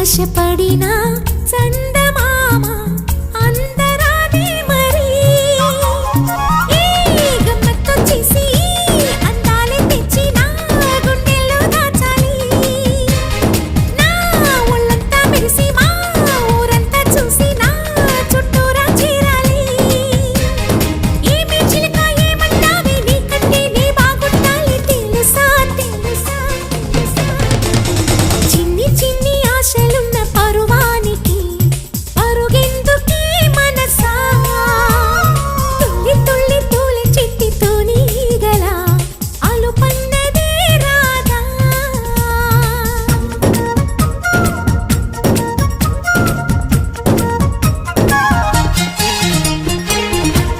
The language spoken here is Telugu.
ఆశపడినా చంద